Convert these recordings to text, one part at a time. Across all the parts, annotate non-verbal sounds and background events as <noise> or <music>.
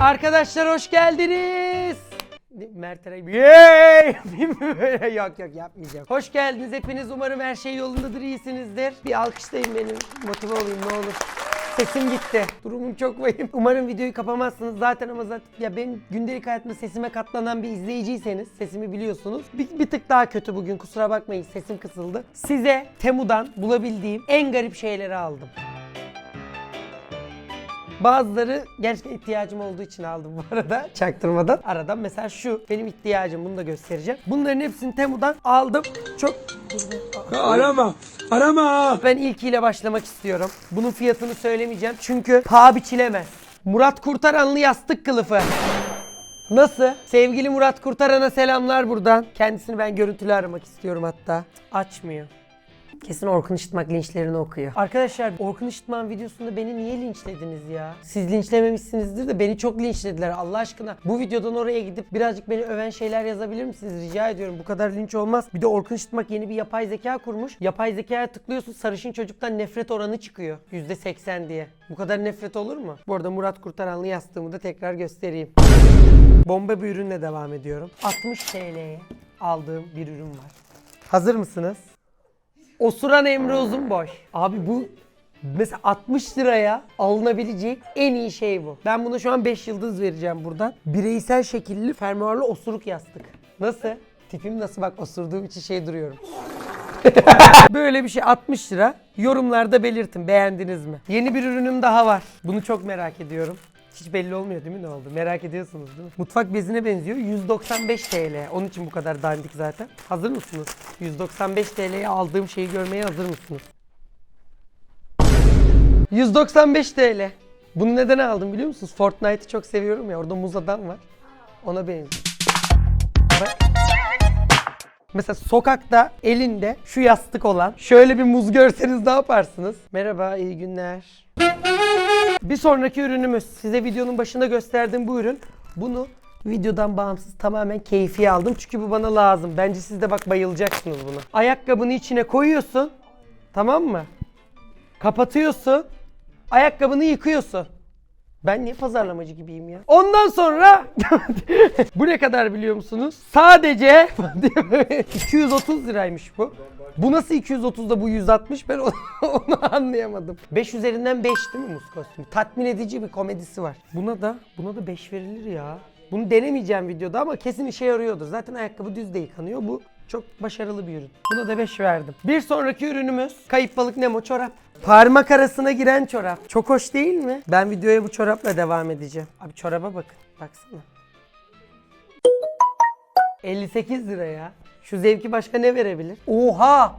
Arkadaşlar hoş geldiniz. Mert Eray <laughs> mı böyle? yok yok yapmayacağım. Hoş geldiniz hepiniz. Umarım her şey yolundadır, iyisinizdir. Bir alkışlayın benim. Motive olayım ne olur. Sesim gitti. Durumum çok vahim. Umarım videoyu kapamazsınız. Zaten ama zaten ya benim gündelik hayatımda sesime katlanan bir izleyiciyseniz sesimi biliyorsunuz. Bir, bir tık daha kötü bugün kusura bakmayın sesim kısıldı. Size Temu'dan bulabildiğim en garip şeyleri aldım. Bazıları gerçekten ihtiyacım olduğu için aldım bu arada <laughs> çaktırmadan. Aradan mesela şu benim ihtiyacım bunu da göstereceğim. Bunların hepsini Temu'dan aldım. Çok Arama, arama. ben ilkiyle başlamak istiyorum. Bunun fiyatını söylemeyeceğim çünkü paha biçilemez. Murat Kurtaranlı yastık kılıfı. Nasıl? Sevgili Murat Kurtaran'a selamlar buradan. Kendisini ben görüntülü aramak istiyorum hatta. Açmıyor. Kesin Orkun Işıtmak linçlerini okuyor. Arkadaşlar Orkun Işıtman videosunda beni niye linçlediniz ya? Siz linçlememişsinizdir de beni çok linçlediler Allah aşkına. Bu videodan oraya gidip birazcık beni öven şeyler yazabilir misiniz? Rica ediyorum. Bu kadar linç olmaz. Bir de Orkun Işıtmak yeni bir yapay zeka kurmuş. Yapay zekaya tıklıyorsun sarışın çocuktan nefret oranı çıkıyor. %80 diye. Bu kadar nefret olur mu? Bu arada Murat Kurtaranlı yastığımı da tekrar göstereyim. Bomba bir ürünle devam ediyorum. 60 TL'ye aldığım bir ürün var. Hazır mısınız? Osuran Emre Uzunboy. Abi bu mesela 60 liraya alınabilecek en iyi şey bu. Ben buna şu an 5 yıldız vereceğim buradan. Bireysel şekilli fermuarlı osuruk yastık. Nasıl? Tipim nasıl bak osurduğum için şey duruyorum. <laughs> Böyle bir şey 60 lira. Yorumlarda belirtin beğendiniz mi? Yeni bir ürünüm daha var. Bunu çok merak ediyorum. Hiç belli olmuyor değil mi ne oldu? Merak ediyorsunuz değil mi? Mutfak bezine benziyor. 195 TL. Onun için bu kadar dandik zaten. Hazır mısınız? 195 TL'ye aldığım şeyi görmeye hazır mısınız? 195 TL. Bunu neden aldım biliyor musunuz? Fortnite'ı çok seviyorum ya. Orada muz adam var. Ona benziyor. Mesela sokakta elinde şu yastık olan şöyle bir muz görseniz ne yaparsınız? Merhaba, iyi günler. Bir sonraki ürünümüz. Size videonun başında gösterdiğim bu ürün. Bunu videodan bağımsız tamamen keyfi aldım. Çünkü bu bana lazım. Bence siz de bak bayılacaksınız buna. Ayakkabını içine koyuyorsun. Tamam mı? Kapatıyorsun. Ayakkabını yıkıyorsun. Ben niye pazarlamacı gibiyim ya? Ondan sonra <laughs> bu ne kadar biliyor musunuz? Sadece <laughs> 230 liraymış bu. Bu nasıl 230'da bu 160 ben onu, <laughs> anlayamadım. 5 üzerinden 5 değil mi muz? Tatmin edici bir komedisi var. Buna da buna da 5 verilir ya. Bunu denemeyeceğim videoda ama kesin işe yarıyordur. Zaten ayakkabı düz de yıkanıyor. Bu çok başarılı bir ürün. Buna da 5 verdim. Bir sonraki ürünümüz kayıp balık Nemo çorap. Parmak arasına giren çorap. Çok hoş değil mi? Ben videoya bu çorapla devam edeceğim. Abi çoraba bakın. Baksana. 58 lira ya. Şu zevki başka ne verebilir? Oha!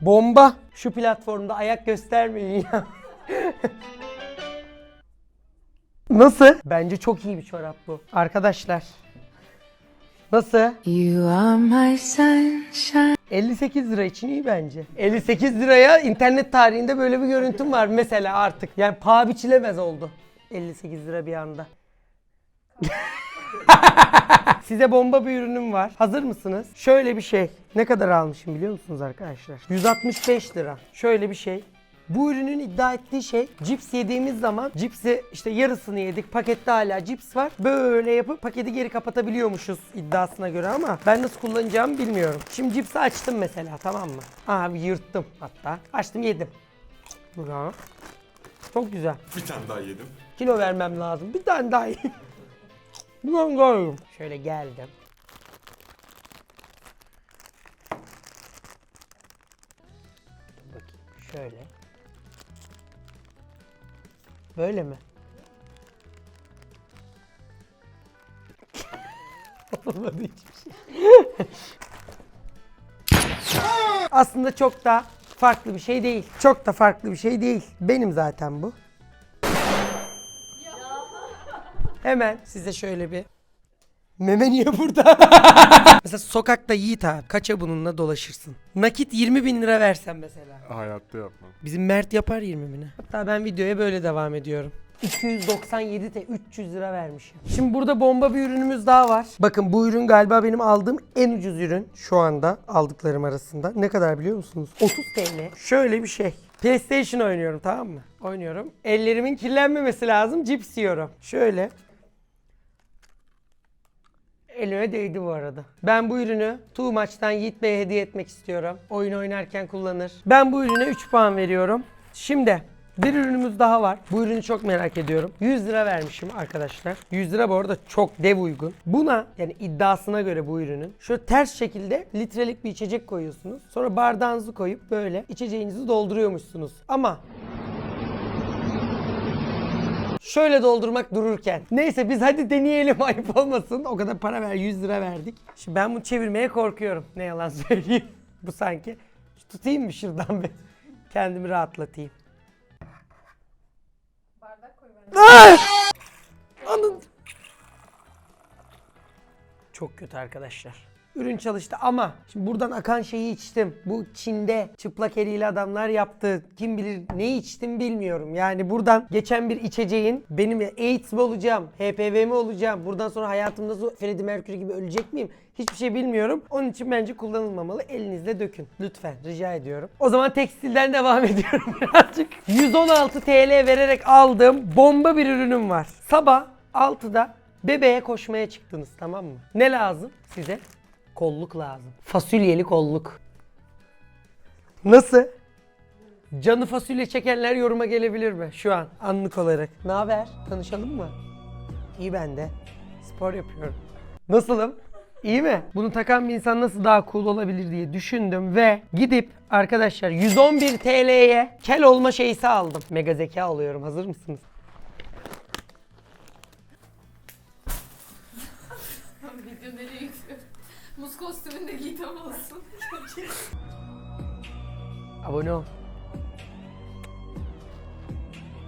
Bomba! Şu platformda ayak göstermeyin ya. <laughs> Nasıl? Bence çok iyi bir çorap bu. Arkadaşlar. Nasıl? You are my sunshine. 58 lira için iyi bence. 58 liraya internet tarihinde böyle bir görüntüm var mesela artık. Yani paha biçilemez oldu. 58 lira bir anda. <laughs> Size bomba bir ürünüm var. Hazır mısınız? Şöyle bir şey. Ne kadar almışım biliyor musunuz arkadaşlar? 165 lira. Şöyle bir şey. Bu ürünün iddia ettiği şey cips yediğimiz zaman cipsi işte yarısını yedik pakette hala cips var. Böyle yapıp paketi geri kapatabiliyormuşuz iddiasına göre ama ben nasıl kullanacağımı bilmiyorum. Şimdi cipsi açtım mesela tamam mı? Abi yırttım hatta. Açtım yedim. Bravo. Çok güzel. Bir tane daha yedim. Kilo vermem lazım. Bir tane daha yiyeyim. Daha yiyeyim. Şöyle geldim. Bakayım şöyle. Böyle mi? <laughs> Olmadı hiçbir şey. Aslında çok da farklı bir şey değil. Çok da farklı bir şey değil. Benim zaten bu. Hemen size şöyle bir Meme niye burada? <laughs> mesela sokakta Yiğit abi kaça bununla dolaşırsın? Nakit 20 bin lira versen mesela. Hayatta yapmam. Bizim Mert yapar 20 bini. Hatta ben videoya böyle devam ediyorum. 297 te 300 lira vermişim. Şimdi burada bomba bir ürünümüz daha var. Bakın bu ürün galiba benim aldığım en ucuz ürün şu anda aldıklarım arasında. Ne kadar biliyor musunuz? 30 TL. Şöyle bir şey. PlayStation oynuyorum tamam mı? Oynuyorum. Ellerimin kirlenmemesi lazım. Cips yiyorum. Şöyle Elime değdi bu arada. Ben bu ürünü Too Much'tan Yiğit Bey'e hediye etmek istiyorum. Oyun oynarken kullanır. Ben bu ürüne 3 puan veriyorum. Şimdi bir ürünümüz daha var. Bu ürünü çok merak ediyorum. 100 lira vermişim arkadaşlar. 100 lira bu arada çok dev uygun. Buna yani iddiasına göre bu ürünün şöyle ters şekilde litrelik bir içecek koyuyorsunuz. Sonra bardağınızı koyup böyle içeceğinizi dolduruyormuşsunuz. Ama Şöyle doldurmak dururken. Neyse biz hadi deneyelim <laughs> ayıp olmasın. O kadar para ver 100 lira verdik. Şimdi ben bunu çevirmeye korkuyorum. Ne yalan <laughs> söyleyeyim. Bu sanki. Şu tutayım mı şuradan bir? Kendimi rahatlatayım. Bardak koy Anın. Çok kötü arkadaşlar. Ürün çalıştı ama şimdi buradan akan şeyi içtim. Bu Çin'de çıplak eliyle adamlar yaptı. Kim bilir ne içtim bilmiyorum. Yani buradan geçen bir içeceğin benim AIDS mi olacağım, HPV mi olacağım, buradan sonra hayatımda Freddie Mercury gibi ölecek miyim? Hiçbir şey bilmiyorum. Onun için bence kullanılmamalı. Elinizle dökün. Lütfen rica ediyorum. O zaman tekstilden <laughs> devam ediyorum birazcık. 116 TL vererek aldığım bomba bir ürünüm var. Sabah 6'da bebeğe koşmaya çıktınız tamam mı? Ne lazım size? Kolluk lazım. Fasulyeli kolluk. Nasıl? Canı fasulye çekenler yoruma gelebilir mi şu an anlık olarak? Ne haber? Tanışalım mı? İyi ben de. Spor yapıyorum. Nasılım? İyi mi? Bunu takan bir insan nasıl daha cool olabilir diye düşündüm ve gidip arkadaşlar 111 TL'ye kel olma şeysi aldım. Mega zeka alıyorum. Hazır mısınız? Kostümünü de olsun. <laughs> Abone ol.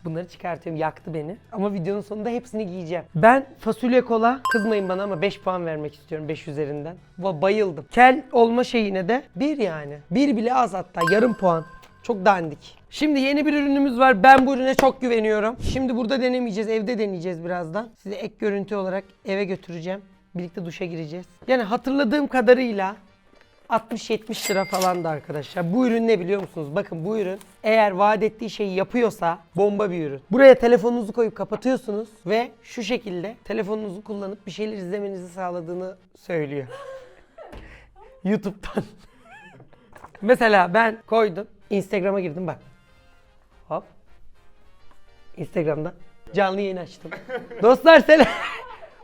Bunları çıkartıyorum. Yaktı beni. Ama videonun sonunda hepsini giyeceğim. Ben fasulye kola, kızmayın bana ama 5 puan vermek istiyorum 5 üzerinden. Va bayıldım. Kel olma şeyine de 1 yani. 1 bile az hatta yarım puan. Çok dandik. Şimdi yeni bir ürünümüz var. Ben bu ürüne çok güveniyorum. Şimdi burada denemeyeceğiz. Evde deneyeceğiz birazdan. Size ek görüntü olarak eve götüreceğim. Birlikte duşa gireceğiz. Yani hatırladığım kadarıyla 60-70 lira falan da arkadaşlar. Bu ürün ne biliyor musunuz? Bakın bu ürün eğer vaat ettiği şeyi yapıyorsa bomba bir ürün. Buraya telefonunuzu koyup kapatıyorsunuz ve şu şekilde telefonunuzu kullanıp bir şeyler izlemenizi sağladığını söylüyor. <laughs> YouTube'dan. <laughs> Mesela ben koydum. Instagram'a girdim bak. Hop. Instagram'da canlı yayın açtım. <laughs> Dostlar selam.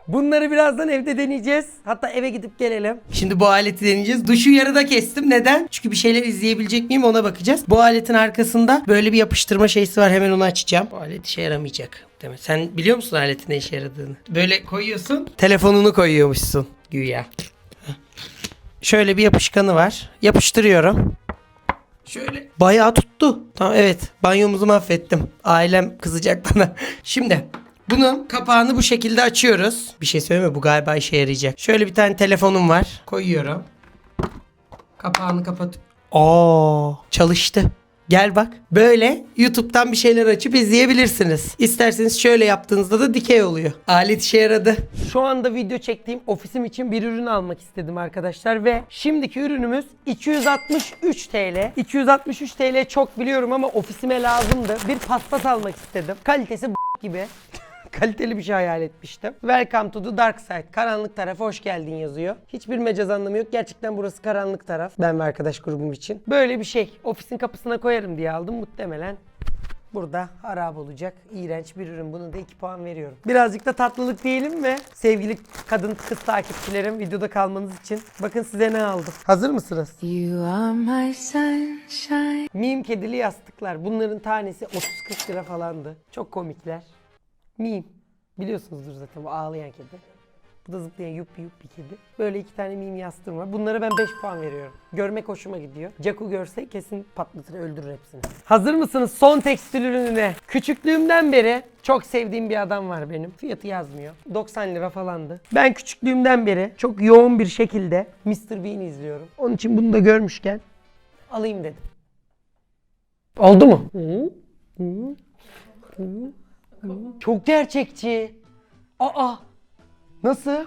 Bunları birazdan evde deneyeceğiz. Hatta eve gidip gelelim. Şimdi bu aleti deneyeceğiz. Duşu yarıda kestim. Neden? Çünkü bir şeyler izleyebilecek miyim ona bakacağız. Bu aletin arkasında böyle bir yapıştırma şeysi var. Hemen onu açacağım. Bu alet işe yaramayacak. Değil mi? Sen biliyor musun aletin ne işe yaradığını? Böyle koyuyorsun. Telefonunu koyuyormuşsun güya. Şöyle bir yapışkanı var. Yapıştırıyorum. Şöyle bayağı tuttu. Tamam evet banyomuzu mahvettim. Ailem kızacak bana. <laughs> Şimdi bunun kapağını bu şekilde açıyoruz. Bir şey söyleyeyim mi? Bu galiba işe yarayacak. Şöyle bir tane telefonum var. Koyuyorum. Kapağını kapat. Aa, çalıştı. Gel bak. Böyle YouTube'dan bir şeyler açıp izleyebilirsiniz. İsterseniz şöyle yaptığınızda da dikey oluyor. Alet işe yaradı. Şu anda video çektiğim ofisim için bir ürün almak istedim arkadaşlar ve şimdiki ürünümüz 263 TL. 263 TL çok biliyorum ama ofisime lazımdı. Bir paspas almak istedim. Kalitesi b- gibi. Kaliteli bir şey hayal etmiştim. Welcome to the dark side. Karanlık tarafa hoş geldin yazıyor. Hiçbir mecaz anlamı yok. Gerçekten burası karanlık taraf. Ben ve arkadaş grubum için. Böyle bir şey. Ofisin kapısına koyarım diye aldım. Muhtemelen burada harap olacak. İğrenç bir ürün. Bunu da 2 puan veriyorum. Birazcık da tatlılık diyelim mi? Sevgili kadın kız takipçilerim videoda kalmanız için. Bakın size ne aldım. Hazır mısınız? You are my sunshine. Meme kedili yastıklar. Bunların tanesi 30-40 lira falandı. Çok komikler. Meme. Biliyorsunuzdur zaten bu ağlayan kedi. Bu da zıplayan yuppi yuppi kedi. Böyle iki tane meme yastığım var. Bunlara ben 5 puan veriyorum. Görmek hoşuma gidiyor. Jaku görse kesin patlatır öldürür hepsini. Hazır mısınız son tekstil ürününe? Küçüklüğümden beri çok sevdiğim bir adam var benim. Fiyatı yazmıyor. 90 lira falandı. Ben küçüklüğümden beri çok yoğun bir şekilde Mr. Bean izliyorum. Onun için bunu da görmüşken alayım dedim. Oldu mu? Hı? Hı? Hı? Çok gerçekçi. Aa! Nasıl?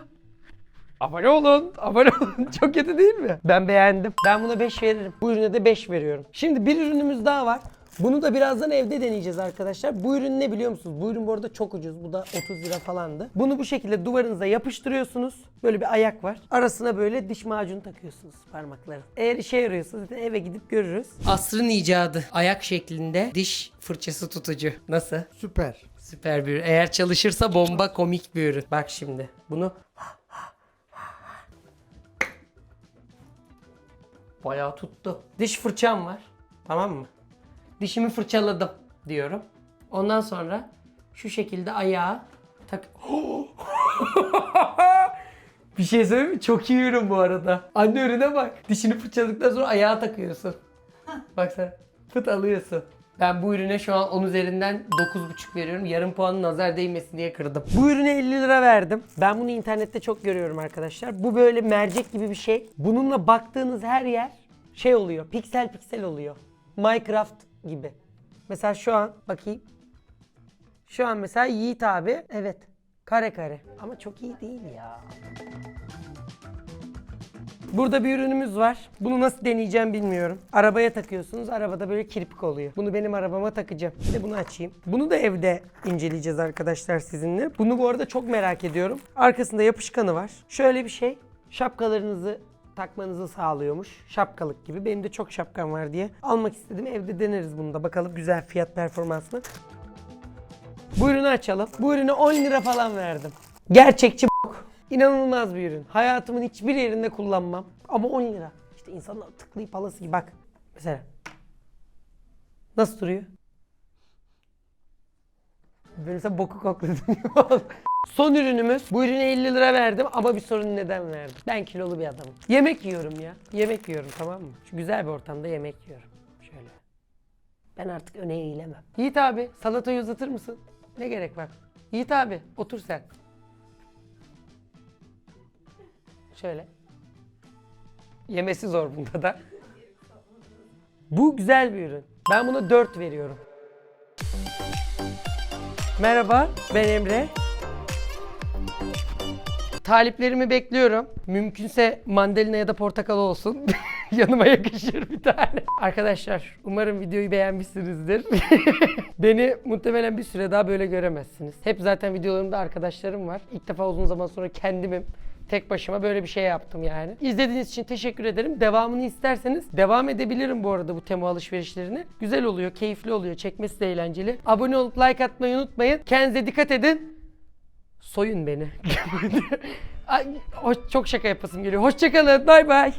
Abone olun. Abone olun. <laughs> Çok kötü değil mi? Ben beğendim. Ben buna 5 veririm. Bu ürüne de 5 veriyorum. Şimdi bir ürünümüz daha var. Bunu da birazdan evde deneyeceğiz arkadaşlar. Bu ürün ne biliyor musunuz? Bu ürün bu arada çok ucuz. Bu da 30 lira falandı. Bunu bu şekilde duvarınıza yapıştırıyorsunuz. Böyle bir ayak var. Arasına böyle diş macunu takıyorsunuz parmakları. Eğer işe yarıyorsa zaten eve gidip görürüz. Asrın icadı. Ayak şeklinde diş fırçası tutucu. Nasıl? Süper. Süper bir ürün. Eğer çalışırsa bomba komik bir ürün. Bak şimdi bunu Bayağı tuttu. Diş fırçam var. Tamam mı? Dişimi fırçaladım diyorum. Ondan sonra şu şekilde ayağa tak... <laughs> bir şey söyleyeyim mi? Çok iyi ürün bu arada. Anne ürüne bak. Dişini fırçaladıktan sonra ayağa takıyorsun. Bak sen. Fıt alıyorsun. Ben bu ürüne şu an 10 üzerinden 9.5 veriyorum. Yarım puanı nazar değmesin diye kırdım. Bu ürüne 50 lira verdim. Ben bunu internette çok görüyorum arkadaşlar. Bu böyle mercek gibi bir şey. Bununla baktığınız her yer şey oluyor. Piksel piksel oluyor. Minecraft gibi. Mesela şu an bakayım. Şu an mesela Yiğit abi evet kare kare ama çok iyi değil ya. Burada bir ürünümüz var. Bunu nasıl deneyeceğim bilmiyorum. Arabaya takıyorsunuz. Arabada böyle kirpik oluyor. Bunu benim arabama takacağım. De bunu açayım. Bunu da evde inceleyeceğiz arkadaşlar sizinle. Bunu bu arada çok merak ediyorum. Arkasında yapışkanı var. Şöyle bir şey. Şapkalarınızı takmanızı sağlıyormuş. Şapkalık gibi. Benim de çok şapkam var diye almak istedim. Evde deneriz bunu da. Bakalım güzel fiyat performans mı? Bu ürünü açalım. Bu ürüne 10 lira falan verdim. Gerçekçi. İnanılmaz bir ürün. Hayatımın hiçbir yerinde kullanmam. Ama 10 lira. İşte insanlar tıklayıp alası gibi. Bak mesela. Nasıl duruyor? Böyle mesela boku kokladım. <laughs> Son ürünümüz. Bu ürüne 50 lira verdim ama bir sorun neden verdim? Ben kilolu bir adamım. Yemek yiyorum ya. Yemek yiyorum tamam mı? Şu güzel bir ortamda yemek yiyorum. Şöyle. Ben artık öne eğilemem. Yiğit abi salatayı uzatır mısın? Ne gerek var? Yiğit abi otur sen. Şöyle. Yemesi zor bunda da. Bu güzel bir ürün. Ben buna 4 veriyorum. Merhaba, ben Emre. Taliplerimi bekliyorum. Mümkünse mandalina ya da portakal olsun. <laughs> Yanıma yakışır bir tane. Arkadaşlar umarım videoyu beğenmişsinizdir. <laughs> Beni muhtemelen bir süre daha böyle göremezsiniz. Hep zaten videolarımda arkadaşlarım var. İlk defa uzun zaman sonra kendimim. Tek başıma böyle bir şey yaptım yani. İzlediğiniz için teşekkür ederim. Devamını isterseniz devam edebilirim bu arada bu Temu alışverişlerini. Güzel oluyor, keyifli oluyor. Çekmesi de eğlenceli. Abone olup like atmayı unutmayın. Kendinize dikkat edin. Soyun beni. <laughs> Ay, çok şaka yapasım geliyor. Hoşçakalın. Bay bay.